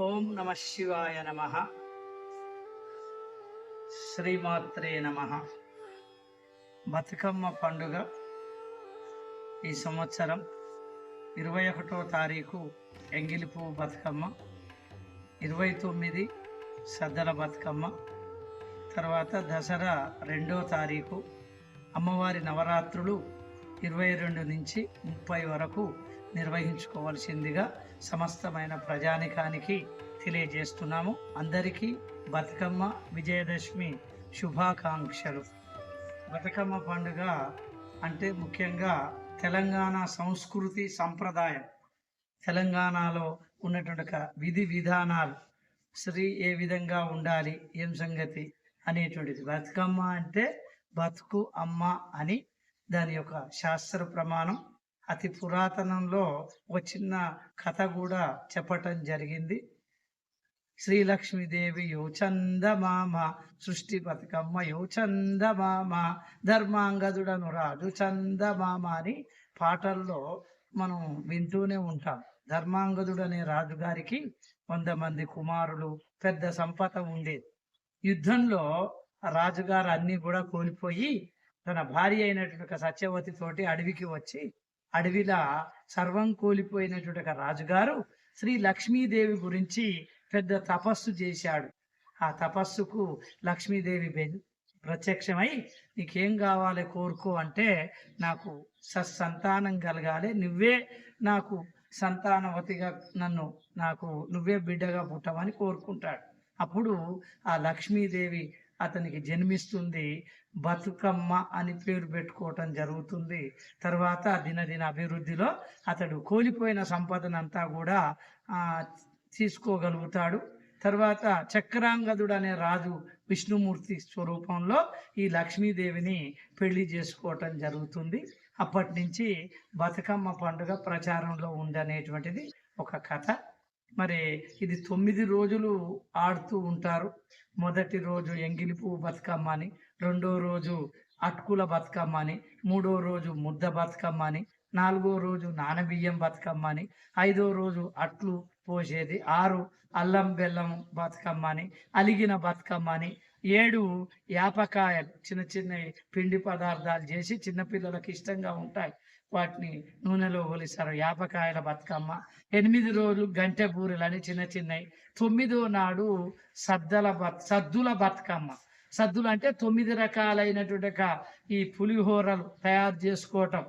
ఓం నమ శివాయ నమ. శ్రీమాత్రే నమ. బతుకమ్మ పండుగ ఈ సంవత్సరం ఇరవై ఒకటో తారీఖు ఎంగిలిపు బతుకమ్మ ఇరవై తొమ్మిది సద్దల బతుకమ్మ తర్వాత దసరా రెండో తారీఖు అమ్మవారి నవరాత్రులు ఇరవై రెండు నుంచి ముప్పై వరకు నిర్వహించుకోవాల్సిందిగా సమస్తమైన ప్రజానికానికి తెలియజేస్తున్నాము. అందరికీ బతుకమ్మ విజయదశమి శుభాకాంక్షలు. బతుకమ్మ పండుగ అంటే ముఖ్యంగా తెలంగాణ సంస్కృతి సంప్రదాయం. తెలంగాణలో ఉన్నటువంటి ఒక విధి విధానాలు. స్త్రీ ఏ విధంగా ఉండాలి ఏం సంగతి అనేటువంటిది. బతుకమ్మ అంటే బతుకు అమ్మ అని దాని యొక్క శాస్త్ర ప్రమాణం. అతి పురాతనంలో ఒక చిన్న కథ కూడా చెప్పటం జరిగింది. శ్రీలక్ష్మీదేవి యో చందమామ సృష్టి బతుకమ్మ యో చందమామ ధర్మాంగదుడను రాజు చందమామ అని పాటల్లో మనం వింటూనే ఉంటాం. ధర్మాంగదుడు అనే రాజుగారికి వంద మంది కుమారులు పెద్ద సంపద ఉండేది యుద్ధంలో రాజుగారు అన్ని కూడా కోల్పోయి తన భార్య అయినటువంటి ఒక సత్యవతి తోటి అడవికి వచ్చి అడవిలా సర్వం కోల్పోయినటువంటి ఒక రాజుగారు శ్రీ లక్ష్మీదేవి గురించి పెద్ద తపస్సు చేశాడు. ఆ తపస్సుకు లక్ష్మీదేవి ప్రత్యక్షమై నీకేం కావాలి కోరుకో అంటే నాకు సత్సంతానం కలగాలి. నువ్వే నాకు సంతానవతిగా నన్ను నాకు నువ్వే బిడ్డగా పుట్టమని కోరుకుంటాడు. అప్పుడు ఆ లక్ష్మీదేవి అతనికి జన్మిస్తుంది బతుకమ్మ అని పేరు పెట్టుకోవటం జరుగుతుంది. తర్వాత దినదిన అభివృద్ధిలో అతడు కోల్పోయిన సంపదనంతా కూడా తీసుకోగలుగుతాడు. తర్వాత చక్రాంగదుడు అనే రాజు విష్ణుమూర్తి స్వరూపంలో ఈ లక్ష్మీదేవిని పెళ్ళి చేసుకోవటం జరుగుతుంది. అప్పటి నుంచి బతుకమ్మ పండుగ ప్రచారంలో ఉందనేటువంటిది ఒక కథ. మరి ఇది తొమ్మిది రోజులు ఆడుతూ ఉంటారు. మొదటి రోజు ఎంగిలి పువ్వు బతుకమ్మ అని రెండో రోజు అటుకుల బతుకమ్మ అని మూడో రోజు ముద్ద బతుకమ్మ అని నాలుగో రోజు నానబియ్యం బతుకమ్మ అని ఐదో రోజు అట్లు పోసేది ఆరు అల్లం బెల్లం బతుకమ్మ అని అలిగిన బతుకమ్మ అని ఏడు యాపకాయలు చిన్న చిన్న పిండి పదార్థాలు చేసి చిన్నపిల్లలకు ఇష్టంగా ఉంటాయి. వాటిని నూనెలో ఒలిస్తారు యాపకాయల బతుకమ్మ. ఎనిమిది రోజులు గంటె బూరెలు అని చిన్న చిన్నవి తొమ్మిదో నాడు సద్దల బత్ సద్దుల బతుకమ్మ. సద్దులు అంటే తొమ్మిది రకాలైనటువంటి ఈ పులిహోరలు తయారు చేసుకోవటం.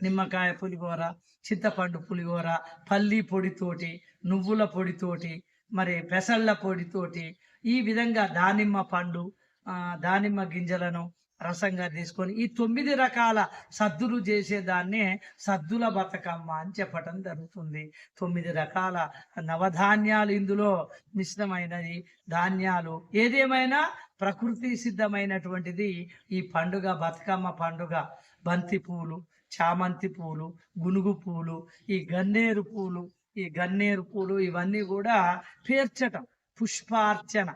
నిమ్మకాయ పులిహోర చింతపండు పులిహోర పల్లి పొడితోటి నువ్వుల పొడితోటి మరి పెసళ్ళ పొడితోటి ఈ విధంగా దానిమ్మ పండు ఆ, దానిమ్మ గింజలను రసంగా తీసుకొని ఈ తొమ్మిది రకాల సద్దులు చేసేదాన్నే సద్దుల బతుకమ్మ అని చెప్పటం జరుగుతుంది. తొమ్మిది రకాల నవధాన్యాలు ఇందులో మిశ్రమైనది. ధాన్యాలు ఏదేమైనా ప్రకృతి సిద్ధమైనటువంటిది. ఈ పండుగ బతుకమ్మ పండుగ బంతి పూలు చామంతి పూలు గునుగు పూలు ఈ గన్నేరు పూలు ఈ గన్నేరు పూలు ఇవన్నీ కూడా పేర్చటం పుష్పార్చన.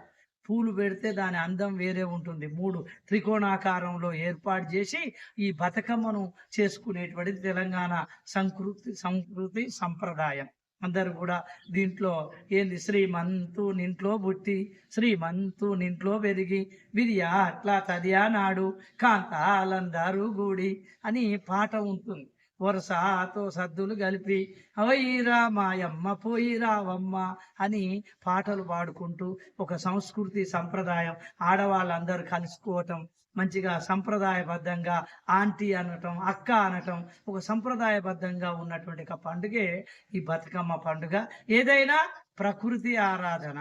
పూలు పెడితే దాని అందం వేరే ఉంటుంది. మూడు త్రికోణాకారంలో ఏర్పాటు చేసి ఈ బతుకమ్మను చేసుకునేటువంటిది తెలంగాణ సంస్కృతి సంస్కృతి సంప్రదాయం. అందరు కూడా దీంట్లో ఏంది? శ్రీమంతు నింట్లో బుట్టి శ్రీమంతు నింట్లో పెరిగి విరియా అట్లా తదియా నాడు కాంతాలందరూ గూడి అని పాట ఉంటుంది. వరసతో సద్దులు కలిపి అవయిరా మాయమ్మ పోయిరావమ్మ అని పాటలు పాడుకుంటూ ఒక సంస్కృతి సంప్రదాయం ఆడవాళ్ళందరూ కలుసుకోవటం మంచిగా సంప్రదాయబద్ధంగా ఆంటీ అనటం అక్క అనటం ఒక సంప్రదాయబద్ధంగా ఉన్నటువంటి ఒక పండుగే ఈ బతుకమ్మ పండుగ. ఏదైనా ప్రకృతి ఆరాధన.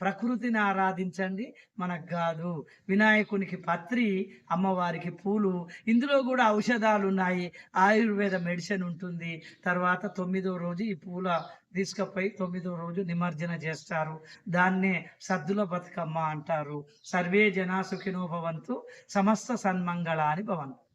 ప్రకృతిని ఆరాధించండి మనకు కాదు వినాయకునికి పత్రి అమ్మవారికి పూలు. ఇందులో కూడా ఔషధాలు ఉన్నాయి. ఆయుర్వేద మెడిసిన్ ఉంటుంది. తర్వాత తొమ్మిదో రోజు ఈ పూల తీసుకుపోయి తొమ్మిదో రోజు నిమజ్జన చేస్తారు. దాన్నే సద్దుల బతుకమ్మ అంటారు. సర్వే జనా సుఖినోభవంతు సమస్త సన్మంగళ అని భవంతు.